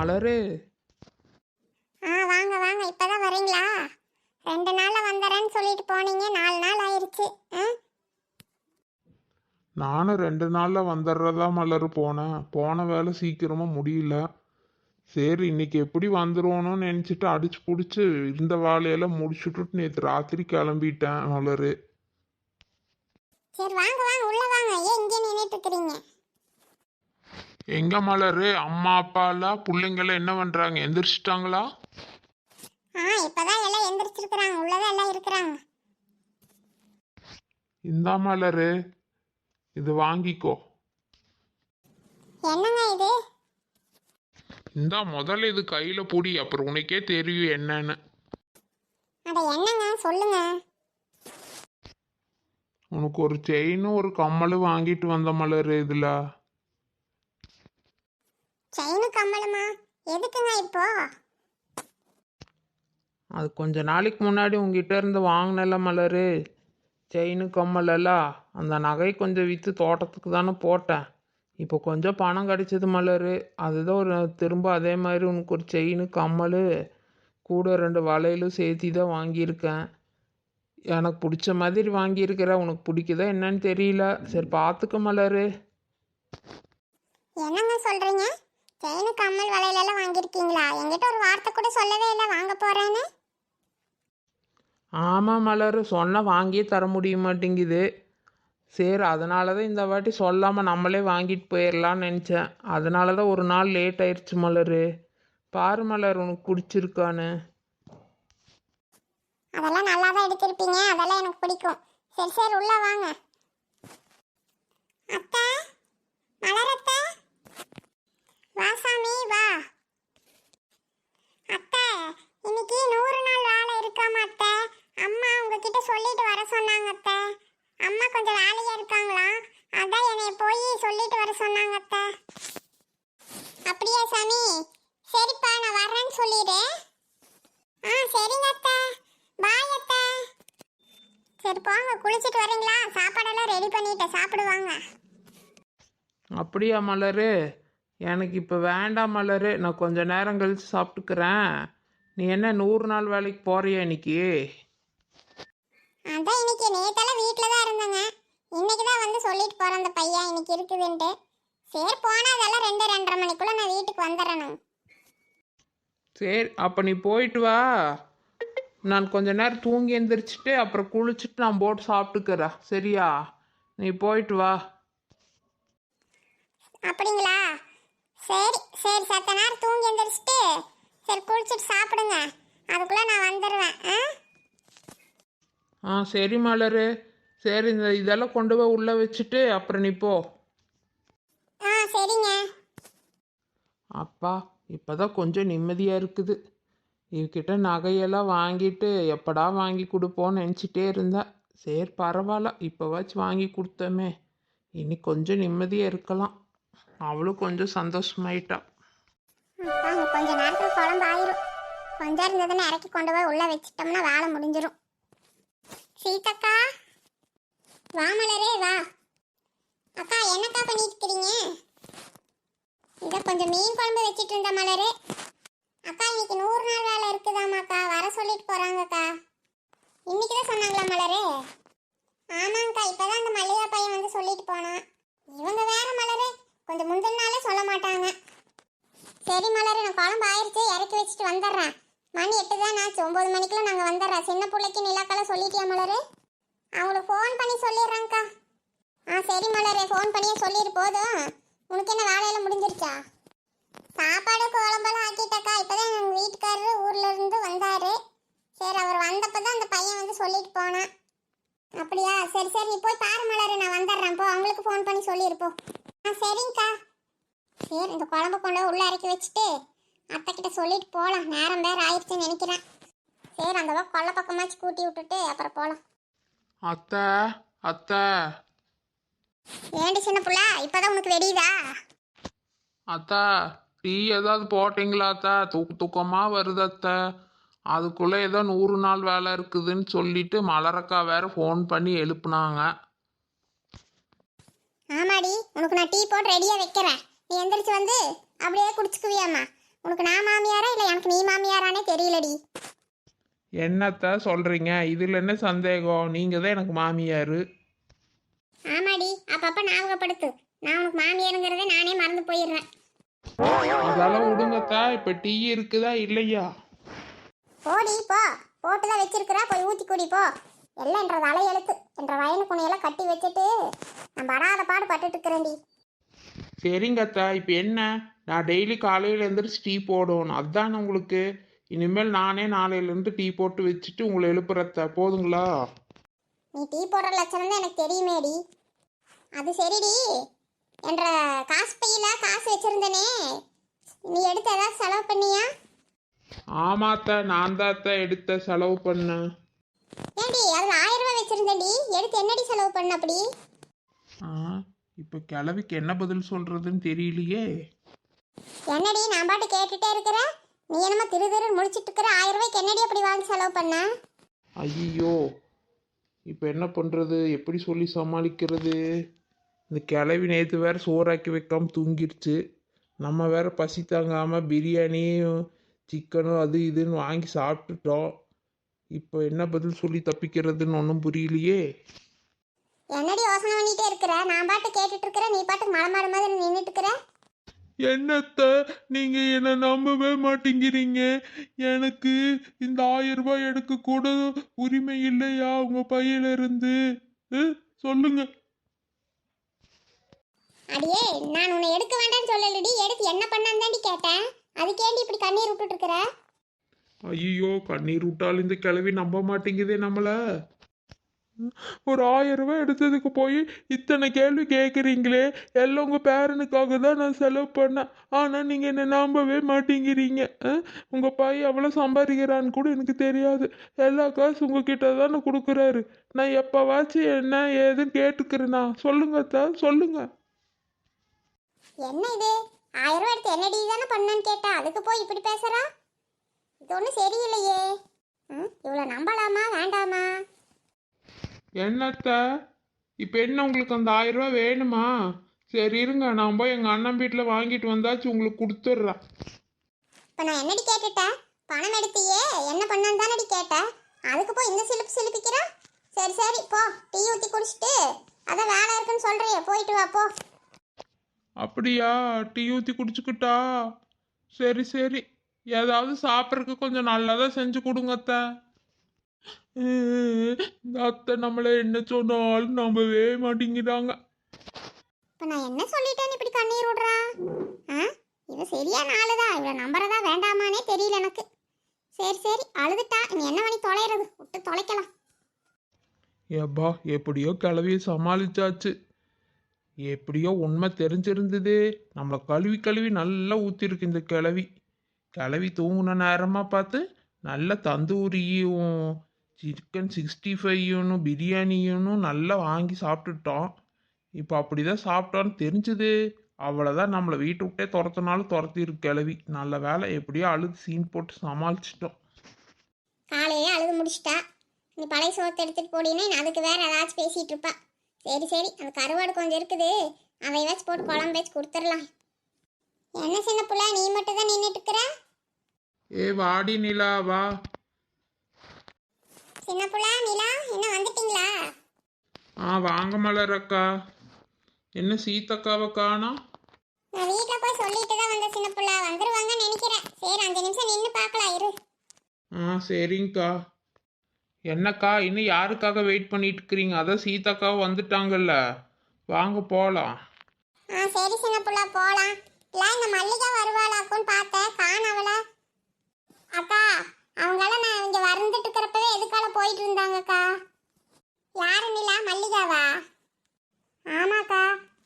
மலரு. ஆ வாங்க வாங்க. இப்பதான் வரீங்களா ரெண்டு நாள்ல வந்துறேன்னு சொல்லிட்டு போனீங்க. நாலு நாள் ஆயிருச்சு. ஆ? நானும் ரெண்டு நாளில் வந்துடுறதா மலர் போனேன். போன வேலை சீக்கிரமாக முடியல. சரி இன்னைக்கு எப்படி வந்துருவோன்னு நினச்சிட்டு அடிச்சு பிடிச்சி இந்த வேலையெல்லாம் முடிச்சுட்டு நேற்று ராத்திரி கிளம்பிட்டேன் மலர். சரி வாங்க வாங்க. உள்ள வாங்க. ஏன் இங்கே நின்றுட்டு இருக்கிறீங்க? எங்க மலர்? அம்மா அப்பா எல்லாம் பிள்ளைங்களாம் என்ன பண்ணுறாங்க எந்திரிச்சிட்டாங்களா? ஆ இப்பதான் எல்லாம் எந்திரிச்சிருக்கிறாங்க. உள்ளதான் எல்லாம் இருக்கிறாங்க. இந்தா மலர் இது வாங்கிக்கோ. என்னங்க இது? இந்தா முதல்ல இது கையில் புடி அப்புறம் உனக்கே தெரியும் என்னன்னு. அட என்னங்க? சொல்லுங்க. உனக்கு ஒரு செயினும் ஒரு கம்மலும் வாங்கிட்டு வந்த மலர் இதில். செயினு கம்மலுமா? எதுக்குங்க இப்போ? அது கொஞ்ச நாளைக்கு முன்னாடி உங்ககிட்ட இருந்து வாங்கினல மலரு. செயின் கம்மல் எல்லாம் அந்த நகை கொஞ்சம் விற்று தோட்டத்துக்கு தானே போட்டேன். இப்போ கொஞ்சம் பணம் கிடைச்சது மலரு. அதுதான் ஒரு திரும்ப அதே மாதிரி உனக்கு ஒரு செயின் கம்மல் கூட ரெண்டு வளையலும் சேர்த்தி தான் வாங்கியிருக்கேன். எனக்கு பிடிச்ச மாதிரி வாங்கியிருக்கிற. உனக்கு பிடிக்குதா என்னன்னு தெரியல. சரி பார்த்துக்க மலரு. என்னங்க சொல்றீங்க? செயினு கம்மல் வளையல எல்லாம் வாங்கியிருக்கீங்களா? என்கிட்ட ஒரு வார்த்தை கூட சொல்லவே இல்லை. வாங்க போறேன்னு. ஆமாம் மலர் சொன்னால் வாங்கியே தர முடிய மாட்டேங்குது. சரி அதனால தான் இந்த வாட்டி சொல்லாமல் நம்மளே வாங்கிட்டு போயிடலான்னு நினச்சேன். அதனால தான் ஒரு நாள் லேட் ஆயிடுச்சு மலர். பாரு மலர் உனக்கு பிடிச்சிருக்கான்னு. அதெல்லாம் நல்லா தான் எடுத்திருப்பீங்க. அதெல்லாம் எனக்கு பிடிக்கும். சரி சரி உள்ள வாங்க. அத்தை மலர் அத்தை. வா சாமி வா. அத்தை இன்னைக்கு நூறு நாள் வேலை இருக்காமா அத்தை? அம்மா உங்ககிட்ட சொல்லிட்டு வர சொன்னாங்க அத்தை. அம்மா கொஞ்சம் வேலையா இருக்காங்களா? அதான் என்னைய போய் சொல்லிட்டு வர சொன்னாங்க அத்தை. அப்படியா சாமி? சரிப்பா நான் வரேன்னு சொல்லிடு. ஆ சரிங்க அத்தை. பாய் அத்தை. சரி போங்க குளிச்சிட்டு வரீங்களா? சாப்பாடெல்லாம் ரெடி பண்ணிட்டேன் சாப்பிடுவாங்க. அப்படியா மலரு? எனக்கு இப்போ வேண்டாம் மலர். நான் கொஞ்ச நேரம் கழித்து சாப்பிட்டுக்கிறேன். நீ என்ன நூறு நாள் வேலைக்கு போறியா இன்னைக்கு? அதான் இன்னைக்கு. நேத்தெல்லாம் வீட்டில் தான் இருந்தேங்க. இன்னைக்கு தான் வந்து சொல்லிட்டு போகிறேன் அந்த பையன். இன்னைக்கு இருக்குதுன்ட்டு. சரி போனால் அதெல்லாம் ரெண்டு ரெண்டரை மணிக்குள்ளே நான் வீட்டுக்கு வந்துடுறேனுங்க. சரி அப்போ நீ போயிட்டு வா. நான் கொஞ்ச நேரம் தூங்கி எந்திரிச்சிட்டு அப்புறம் குளிச்சுட்டு நான் போட்டு சாப்பிட்டுக்கிறேன். சரியா? நீ போயிட்டு வா. அப்படிங்களா? சரி சரி சத்த நேரம் தூங்கி எந்திரிச்சிட்டு சரி குளிச்சுட்டு சாப்பிடுங்க. அதுக்குள்ளே நான் வந்துடுவேன் ஆ? ஆ சரி மலரு. சரி இந்த இதெல்லாம் கொண்டு போய் உள்ளே வச்சுட்டு அப்புறம் நீ போ. ஆ சரிங்க. அப்பா இப்போதான் கொஞ்சம் நிம்மதியாக இருக்குது. இவகிட்ட நகையெல்லாம் வாங்கிட்டு எப்படா வாங்கி கொடுப்போன்னு நினச்சிட்டே இருந்தேன் சரி பரவாயில்ல இப்போவாச்சும் வாங்கி கொடுத்தோமே. இனி கொஞ்சம் நிம்மதியாக இருக்கலாம். அவளும் கொஞ்சம் சந்தோஷமாயிட்டா. அப்பா, கொஞ்ச நேரத்துல குழம்பு ஆயிரும். கொஞ்சம் இருந்ததுன்னு இறக்கி கொண்டு போய் உள்ளே வச்சிட்டோம்னா வேலை முடிஞ்சிரும். சீதக்கா வா மலரே வா. அக்கா என்னக்கா பண்ணிட்டு இருக்கிறீங்க இதை கொஞ்சம் மீன் குழம்பு வச்சிட்டு இருந்த மலரே. அக்கா இன்னைக்கு நூறு நாள் வேலை இருக்குதாமாக்கா? வர சொல்லிட்டு போறாங்கக்கா. இன்னைக்கு தான் சொன்னாங்களா மலரே? ஆமாங்கக்கா இப்பதான் அந்த மல்லிகா பையன் வந்து சொல்லிட்டு போனான். இவங்க வேற மலரே. கொஞ்சம் முந்தின நாளே சொல்ல மாட்டாங்க. சரி மலர் நான் குழம்பு ஆயிடுச்சு இறக்கி வச்சுட்டு வந்துடுறேன். மணி எட்டு தான் ஆச்சு. ஒம்பது மணிக்குள்ள நாங்கள் வந்துடுறோம். சின்ன பிள்ளைக்கு நிலாக்கெல்லாம் சொல்லிட்டியா மலர்? அவங்களுக்கு ஃபோன் பண்ணி சொல்லிடுறேங்க்கா ஆ சரி மலர். ஃபோன் பண்ணியே சொல்லிடு போதும். உனக்கு என்ன வேலையெல்லாம் முடிஞ்சிருச்சா? சாப்பாடு குழம்பெல்லாம் ஆக்கிட்டாக்கா. இப்போதான் எங்கள் வீட்டுக்காரரு ஊரில் இருந்து வந்தார். சரி அவர் வந்தப்போ தான் அந்த பையன் வந்து சொல்லிட்டு போனான். அப்படியா? சரி சரி நீ போய் பாரு மலர். நான் வந்துடுறேன். போ அவங்களுக்கு ஃபோன் பண்ணி சொல்லியிருப்போம் ஆ சரிங்கக்கா. சரி இந்த குழம்பு கொண்டு உள்ள இறக்கி வச்சுட்டு அத்தை கிட்ட சொல்லிட்டு போகலாம் நேரம் வேற ஆயிடுச்சுன்னு நினைக்கிறேன். சரி அந்த பக்கம் கொல்லை பக்கமாச்சு கூட்டி விட்டுட்டு அப்புறம் போகலாம் அத்தை அத்தை. ஏண்டி சின்ன புள்ள இப்போதான் உனக்கு வெடியுதா? அத்தா டீ ஏதாவது போட்டிங்களா அத்தா? தூக்கு தூக்கமாக வருது அத்தை. அதுக்குள்ளே ஏதோ நூறு நாள் வேலை இருக்குதுன்னு சொல்லிட்டு மலரக்கா வேற ஃபோன் பண்ணி எழுப்புனாங்க. ஆமாடி உனக்கு நான் டீ போட்டு ரெடியாக வைக்கிறேன். நீ எந்திரிச்சு வந்து அப்படியே குடிச்சுக்குவியாம்மா. உனக்கு நான் மாமியாரா இல்லை எனக்கு நீ மாமியாரானே தெரியலடி. என்னத்த சொல்கிறீங்க இதில் என்ன சந்தேகம்? நீங்கள் தான் எனக்கு மாமியார். ஆமாடி அப்பப்போ ஞாபகப்படுத்து. நான் உனக்கு மாமியாருங்கிறதே நானே மறந்து போயிடுறேன். அதெல்லாம் விடுங்கத்தா இப்போ டீ இருக்குதா இல்லையா? போடி போ. போட்டு தான் வச்சிருக்கிறா. போய் ஊற்றி குடி போ. எல்லாம் என்ற வலை எழுத்து என்ற வயனு குணையெல்லாம் கட்டி வச்சுட்டு நான் படாத பாடு பட்டுட்டு இருக்கிறேன்டி. சரிங்கத்தா இப்போ என்ன? நான் டெய்லி காலையில் எழுந்திரிச்சு டீ போடணும். அதுதான் உங்களுக்கு? இனிமேல் நானே நாளையிலேருந்து டீ போட்டு வச்சுட்டு உங்களை எழுப்புறத்த போதுங்களா? நீ டீ போடுற லட்சணம் தான் எனக்கு தெரியுமேடி. அது சரிடி. என்ற காசு பையில காசு வச்சிருந்தனே. நீ எடுத்து ஏதாவது செலவு பண்ணியா? ஆமாத்தா நான் தாத்தா எடுத்த செலவு பண்ணேன் ஏண்டி அதில் ஆயிரம் ரூபாய் வச்சிருந்தேன்டி எடுத்து என்னடி செலவு பண்ண அப்படி ஆ இப்போ கிழவிக்கு என்ன பதில் சொல்கிறதுன்னு தெரியலையே. என்னடி நான் பாட்டு கேட்டுட்டே இருக்கிற? நீ என்னமோ திரு திரு முடிச்சிட்டு இருக்கிற ஆயிரம் ரூபாய்க்கு என்னடி அப்படி வாங்கி செலவு பண்ண? ஐயோ இப்போ என்ன பண்ணுறது எப்படி சொல்லி சமாளிக்கிறது? இந்த கிளவி நேற்று வேற சோறாக்கி வைக்காம தூங்கிருச்சு நம்ம வேற பசி தாங்காமல் பிரியாணியும் சிக்கனும் அது இதுன்னு வாங்கி சாப்பிட்டுட்டோம். இப்போ என்ன பதில் சொல்லி தப்பிக்கிறதுன்னு ஒன்றும் புரியலையே. என்னடி யோசனை பண்ணிட்டே இருக்கிற? நான் பாட்டு கேட்டுட்டு இருக்கிற நீ பாட்டுக்கு மலை மாடு மாதிரி நின்றுட்டு இருக்கிற? என்னத்த நீங்க என்ன நம்பவே மாட்டேங்கிறீங்க? எனக்கு இந்த ஆயிரம் ரூபாய் எடுக்க கூட உரிமை இல்லையா உங்க பையில இருந்து? சொல்லுங்க. அடியே நான் உன்னை எடுக்க வேண்டாம்னு சொல்லலடி. எடுத்து என்ன பண்ணான்னு தாண்டி கேட்டேன். அதுக்கேண்டி இப்படி கண்ணீர் விட்டுட்டு இருக்கிற? ஐயோ கண்ணீர் விட்டால் இந்த கிளவி நம்ப மாட்டேங்குதே நம்மளை. ஒரு ஆயிரம் ரூபாய் எடுத்ததுக்கு போய் இத்தனை கேள்வி கேட்குறீங்களே எல்லாம் உங்கள் பேரனுக்காக தான் நான் செலவு பண்ணேன். ஆனால் நீங்கள் என்னை நம்பவே மாட்டேங்கிறீங்க. உங்கள் பையன் எவ்வளோ சம்பாதிக்கிறான்னு கூட எனக்கு தெரியாது. எல்லா காசு உங்ககிட்ட தானே கொடுக்குறாரு. நான் எப்போவாச்சும் என்ன ஏதுன்னு கேட்டுக்கிறேண்ணா சொல்லுங்க அத்தா சொல்லுங்க. என்ன இது? ஆயிரம் ரூபா எடுத்து என்னடி தானே பண்ணான்னு கேட்டா அதுக்கு போய் இப்படி பேசுறா? இது ஒன்றும் சரியில்லையே. ம் இவ்வளோ நம்பலாமா வேண்டாமா? என்னத்த? இப்போ என்ன உங்களுக்கு அந்த ஆயிரம் வேணுமா? சரி இருங்க நான் போய் எங்கள் அண்ணன் வீட்டில் வாங்கிட்டு வந்தாச்சு உங்களுக்கு கொடுத்துட்றேன். இப்போ நான் என்னடி கேட்டுட்டேன் பணம் எடுத்தியே என்ன பண்ணான்னு தானடி கேட்டேன் அதுக்கு போய் இந்த சிலிப்பு சிலிப்பிக்கிறா? சரி சரி போ டீ ஊற்றி குடிச்சிட்டு அதான் வேலை இருக்குன்னு சொல்கிறியே போயிட்டு வா போ. அப்படியா? டீ ஊற்றி குடிச்சுக்கிட்டா? சரி சரி. ஏதாவது சாப்பிட்றதுக்கு கொஞ்சம் நல்லதாக செஞ்சு கொடுங்க அத்தை. இந்த அத்தை நம்மளை என்ன சொன்னாலும் நம்பவே மாட்டேங்கிறாங்க. இப்போ நான் என்ன சொல்லிட்டேன்னு இப்படி கண்ணீர் விடுறா? ஆ? இது சரியான ஆளுதான் இவ்வளோ நம்புறதா வேண்டாமானே தெரியல எனக்கு. சரி சரி அழுதுட்டா. நீ என்ன பண்ணி தொலைகிறது விட்டு தொலைக்கலாம். ஏப்பா எப்படியோ கிளவிய சமாளிச்சாச்சு. எப்படியோ உண்மை தெரிஞ்சிருந்தது. நம்மளை கழுவி கழுவி நல்லா ஊற்றிருக்கு இந்த கிளவி. கிளவி தூங்கின நேரமாக பார்த்து நல்ல தந்தூரியும் சிக்கன் சிக்ஸ்டி ஃபைவ்னு பிரியாணியும் நல்லா வாங்கி சாப்பிட்டுட்டோம். இப்போ அப்படி தான் சாப்பிட்டோன்னு தெரிஞ்சுது. அவ்வளோதான் நம்மளை வீட்டை விட்டே துரத்தினாலும் துரத்திரு கிளவி. நல்ல வேலை எப்படியோ அழுது சீன் போட்டு சமாளிச்சிட்டோம். காலையே அழுது முடிச்சிட்டா. நீ பழைய சோத்தை எடுத்துகிட்டு போடினா நான் அதுக்கு வேறு ஏதாச்சும் பேசிகிட்டு இருப்பா. சரி சரி அந்த கருவாடு கொஞ்சம் இருக்குது. அதை வச்சு போட்டு குழம்பு வச்சு கொடுத்துடலாம். என்ன சின்ன பிள்ளை நீ மட்டும் தான் நின்றுட்டு இருக்கிற? ஏ வாடி நிலா வா. சின்ன புள்ள நிலா என்ன வந்துட்டீங்களா? ஆ வாங்க மலர் அக்கா என்ன சீத்தக்காவை காணோம் நான் வீட்டில் போய் சொல்லிட்டு தான் வந்த சின்ன புள்ள. வந்துருவாங்கன்னு நினைக்கிறேன். சரி அஞ்சு நிமிஷம் நின்று பார்க்கலாம் இரு. ஆ சரிங்கக்கா. என்னக்கா இன்னும் யாருக்காக வெயிட் பண்ணிட்டு இருக்கிறீங்க அதான் சீதாக்கா வந்துட்டாங்கல்ல. வாங்க போகலாம் ஆ சரி சின்ன புள்ள போலாம். இல்ல இந்த மல்லிகா வருவாளாக்குன்னு பார்த்தேன். காணவள அக்கா அவங்களாம் நான் இங்க வந்துட்டு இருக்கிறப்பவே எதுக்கால போயிட்டு இருந்தாங்கக்கா? யாரு நிலா மல்லிகாவா? ஆமாக்கா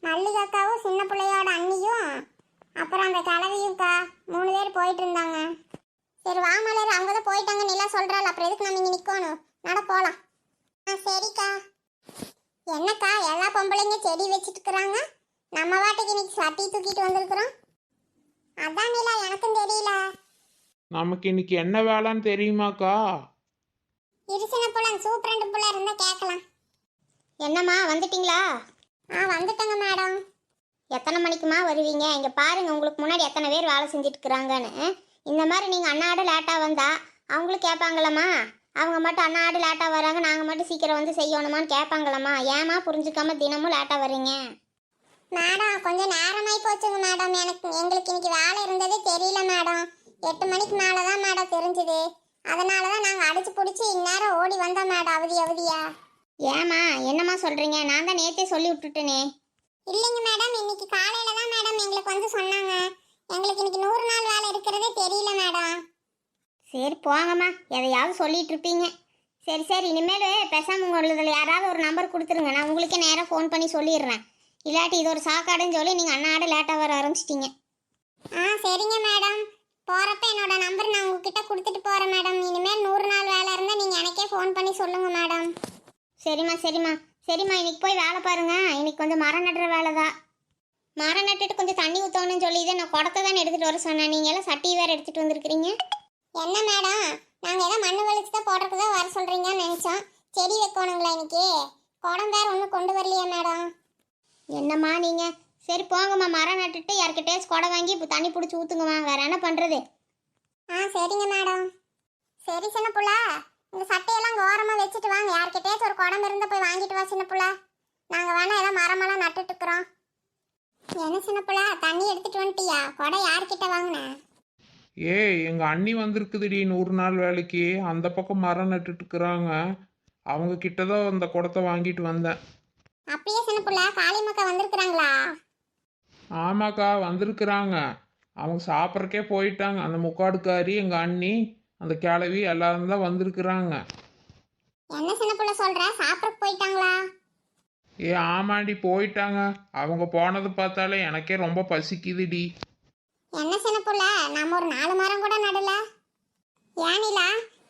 மல்லிகாக்காவும் சின்ன பிள்ளையோட அண்ணியும் அப்புறம் அந்த கிளவியும்க்கா மூணு பேர் போயிட்டு இருந்தாங்க. சரி வா மலர் அவங்க தான் போயிட்டாங்க நிலா சொல்கிறாள் அப்புறம் எதுக்கு நம்ம இங்கே நிற்கணும் நட போகலாம் ஆ சரிக்கா. என்னக்கா எல்லா பொம்பளைங்க செடி வச்சுட்டு இருக்கிறாங்க. நம்ம வாட்டுக்கு இன்னைக்கு சட்டி தூக்கிட்டு வந்திருக்கிறோம். அதான் நிலா எனக்கும் தெரியல. நமக்கு இன்னைக்கு என்ன வேலைன்னு தெரியுமாக்கா? இருசின புள்ள சூப்பரண்டு புள்ள இருந்தா கேட்கலாம் என்னம்மா வந்துட்டீங்களா? ஆ வந்துட்டங்க மேடம். எத்தனை மணிக்குமா வருவீங்க? இங்கே பாருங்க உங்களுக்கு முன்னாடி எத்தனை பேர் வேலை செஞ்சுட்டு இருக்கிறாங்கன்னு இந்த மாதிரி நீங்கள் அண்ணாடு லேட்டாக வந்தா அவங்களும் கேட்பாங்களம்மா அவங்க மட்டும் அண்ணாடு லேட்டாக வராங்க நாங்கள் மட்டும் சீக்கிரம் வந்து செய்யணுமான்னு கேட்பாங்களம்மா ஏமா புரிஞ்சுக்காம தினமும் லேட்டாக வர்றீங்க மேடம் கொஞ்சம் நேரமாய் போச்சுங்க மேடம். எனக்கு எங்களுக்கு இன்னைக்கு வேலை இருந்ததே தெரியல மேடம். எட்டு மணிக்கு மேலே தான் மேடம் தெரிஞ்சுது. அதனால தான் நாங்கள் அடிச்சு பிடிச்சி இந்நேரம் ஓடி வந்தோம் மேடம் அவதி அவதியா. ஏமா என்னம்மா சொல்கிறீங்க நான் தான் நேற்றே சொல்லி விட்டுட்டேனே. இல்லைங்க மேடம் இன்னைக்கு காலையில தான் மேடம் எங்களுக்கு வந்து சொன்னாங்க. எங்களுக்கு இன்னைக்கு நூறு நாள் வேலை இருக்கிறதே தெரியல மேடம். சரி போங்கம்மா. எதையாவது சொல்லிட்டு இருப்பீங்க. சரி சரி இனிமேல் பேசாம உங்களதுல யாராவது ஒரு நம்பர் கொடுத்துருங்க. நான் உங்களுக்கே நேராக ஃபோன் பண்ணி சொல்லிடுறேன். இல்லாட்டி இது ஒரு சாக்காடுன்னு சொல்லி நீங்கள் அண்ணாட லேட்டாக வர ஆரம்பிச்சிட்டீங்க. ஆ சரிங்க மேடம். போகிறப்ப என்னோட நம்பர் நான் உங்ககிட்ட கொடுத்துட்டு போகிறேன் மேடம் இனிமேல் நூறு நாள் வேலை இருந்தால் நீங்கள் எனக்கே ஃபோன் பண்ணி சொல்லுங்க மேடம் சரிம்மா சரிம்மா. சரிம்மா இன்னைக்கு போய் வேலை பாருங்க. இன்னைக்கு கொஞ்சம் மரம் நடுற வேலை தான். மரம் நட்டுட்டு கொஞ்சம் தண்ணி ஊற்றணும்னு சொல்லி இதை நான் குடத்தை தானே எடுத்துகிட்டு வர சொன்னேன். நீங்கள் எல்லாம் சட்டி வேறு எடுத்துகிட்டு வந்திருக்கிறீங்க. என்ன மேடம் நாங்கள் ஏதோ மண்ணு வலிச்சு தான் போடுறதுக்கு தான் வர சொல்கிறீங்கன்னு நினச்சோம். செடி வைக்கணுங்களா இன்னைக்கு? குடம் வேறு ஒன்றும் கொண்டு வரலையே மேடம் என்னம்மா நீங்கள் சரி போங்கம்மா. மரம் நட்டுட்டு யார்கிட்டயாச்சும் குடம் வாங்கி இப்போ தண்ணி பிடிச்சி ஊற்றுங்கம்மா வேற என்ன பண்ணுறது ஆ சரிங்க மேடம். சரி சின்ன புள்ள. இந்த சட்டையெல்லாம் அங்கே ஓரமாக வச்சுட்டு வாங்க. யார்கிட்டயாச்சும் ஒரு குடம் இருந்தால் போய் வாங்கிட்டு வா சின்ன புள்ள. நாங்கள் வேணா ஏதோ மரமெல்லாம் நட்டுட்டு இருக்கிறோம் என்ன சின்ன புள்ள? தண்ணி எடுத்துட்டு வந்துட்டியா? குடம் யார்கிட்ட வாங்கின? ஏய் எங்கள் அண்ணி வந்திருக்குதுடி நூறு நாள் வேலைக்கு. அந்த பக்கம் மரம் நட்டுட்டு இருக்கிறாங்க அவங்க கிட்ட தான் அந்த குடத்தை வாங்கிட்டு வந்தேன். அப்படியே சின்ன புள்ள காளிமக்கா வந்திருக்கிறாங்களா? ஆமாக்கா வந்திருக்கிறாங்க. அவங்க சாப்பிட்றக்கே போயிட்டாங்க. அந்த முக்காடுக்காரி எங்கள் அண்ணி அந்த கிளவி எல்லாரும் தான் வந்திருக்கிறாங்க. என்ன சின்ன புள்ள சொல்ற? சாப்பிட போயிட்டாங்களா? ஏ ஆமாண்டி போயிட்டாங்க. அவங்க போனது பார்த்தாலே எனக்கே ரொம்ப பசிக்குதுடி. என்ன சின்ன புள்ள? நம்ம ஒரு நாலு மரம் கூட நடல. ஏனிலா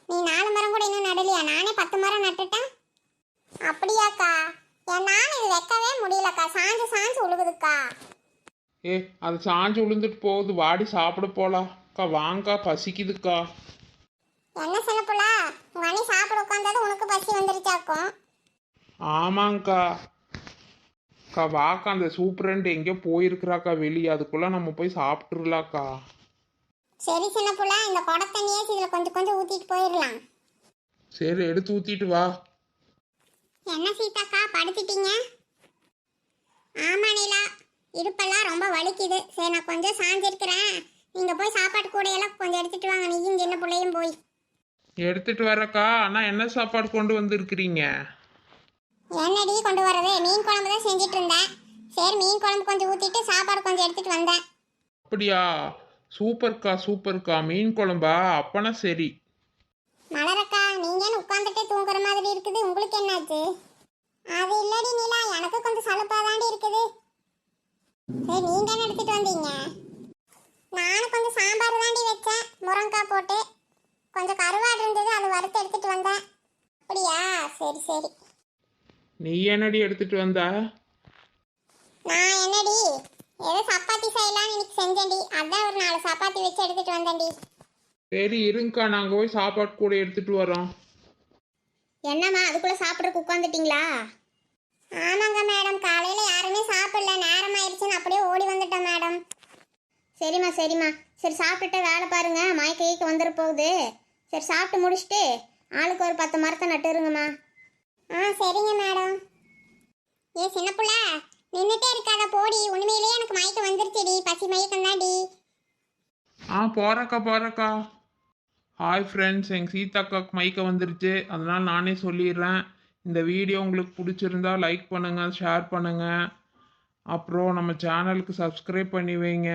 நீ நாலு மரம் கூட இன்னும் நடலையா? நானே பத்து மரம் நட்டுட்டேன். அப்படியாக்கா? என் நான் இது வைக்கவே முடியலக்கா. சாஞ்சு சாஞ்சு உழுகுதுக்கா. ஏ அது சாஞ்சு விழுந்துட்டு போகுது. வாடி சாப்பிட போலாம் அக்கா வாங்கக்கா பசிக்குதுக்கா. என்ன புள்ள? உங்க அண்ணி சாப்பிட உட்காந்தது உனக்கு பசி வந்துருச்சாக்கும். ஆமாங்க்கா அக்கா வாக்கா அந்த சூப்பரண்ட் எங்கேயோ போயிருக்கிறாக்கா வெளியே. அதுக்குள்ள நம்ம போய் சாப்பிட்டுருலாக்கா சரி சின்ன புள்ள இந்த குட தண்ணியே இதுல கொஞ்சம் கொஞ்சம் ஊத்திட்டு போயிடலாம் சரி எடுத்து ஊத்திட்டு வா. என்ன சீதாக்கா படுத்துட்டீங்க? ஆமா நீலா. இடுப்பெல்லாம் ரொம்ப வலிக்குது. சரி நான் கொஞ்சம் சாஞ்சிருக்கிறேன். நீங்க போய் சாப்பாடு கூடையெல்லாம் கொஞ்சம் எடுத்துட்டு வாங்க. நீயும் சின்ன பிள்ளையும் போய். எடுத்துட்டு வரக்கா. அண்ணா என்ன சாப்பாடு கொண்டு வந்திருக்கிறீங்க? என்னடி கொண்டு வரது மீன் குழம்பு தான் செஞ்சுட்டு இருந்தேன் சரி மீன் குழம்பு கொஞ்சம் ஊத்திட்டு சாப்பாடு கொஞ்சம் எடுத்துட்டு வந்தேன். அப்படியா? சூப்பர்க்கா சூப்பர்க்கா. மீன் குழம்பா? அப்பனா சரி. மலரக்கா நீங்க என்ன தூங்குற மாதிரி இருக்குது? உங்களுக்கு என்னாச்சு? அது இல்லடி நீலா. எனக்கு கொஞ்சம் சலுப்பா தாண்டி இருக்குது. சரி நீங்க என்ன எடுத்துட்டு வந்தீங்க? நானும் கொஞ்சம் சாம்பார் தாண்டி வச்சேன். முருங்கைக்காய் போட்டு. கொஞ்சம் கருவாடு இருந்தது அது வறுத்து எடுத்துட்டு வந்தேன். அப்படியா? சரி சரி. நீ என்னடி எடுத்துட்டு வந்த? நான் என்னடி? ஏதோ சப்பாத்தி செய்யலாம்னு இன்னைக்கு செஞ்சேன்டி. அதான் ஒரு நாலு சப்பாத்தி வச்சு எடுத்துட்டு வந்தேன்டி. சரி இருங்கக்கா. நாங்கள் போய் சாப்பாடு கூட எடுத்துட்டு வரோம். என்னம்மா அதுக்குள்ள சாப்பிட்றதுக்கு உட்காந்துட்டீங்களா ஆமாங்க மேடம். காலையில யாருமே சாப்பிடல. நேரம் ஆயிடுச்சுன்னு அப்படியே ஓடி வந்துட்டோம் மேடம். சரிம்மா சரிம்மா. சரி சாப்பிட்டுட்டு வேலை பாருங்க. மயக்க கீக்க வந்துட போகுது. சரி சாப்பிட்டு முடிச்சுட்டு ஆளுக்கு ஒரு பத்து மரத்தை நட்டுருங்கம்மா ஆ சரிங்க மேடம். ஏ சின்ன புள்ள நின்றுட்டே இருக்காத போடி. உண்மையிலேயே எனக்கு மயக்கம் வந்துருச்சுடி. பசி மயக்கம் தாண்டி ஆ போறக்கா போறக்கா ஹாய் ஃப்ரெண்ட்ஸ் எங்கள் சீதாக்காக்கு மயக்க வந்துருச்சு. அதனால் நானே சொல்லிடுறேன். இந்த வீடியோ உங்களுக்கு பிடிச்சிருந்தா லைக் பண்ணுங்கள் ஷேர் பண்ணுங்கள் அப்புறம் நம்ம சேனலுக்கு சப்ஸ்கிரைப் பண்ணி வைங்க.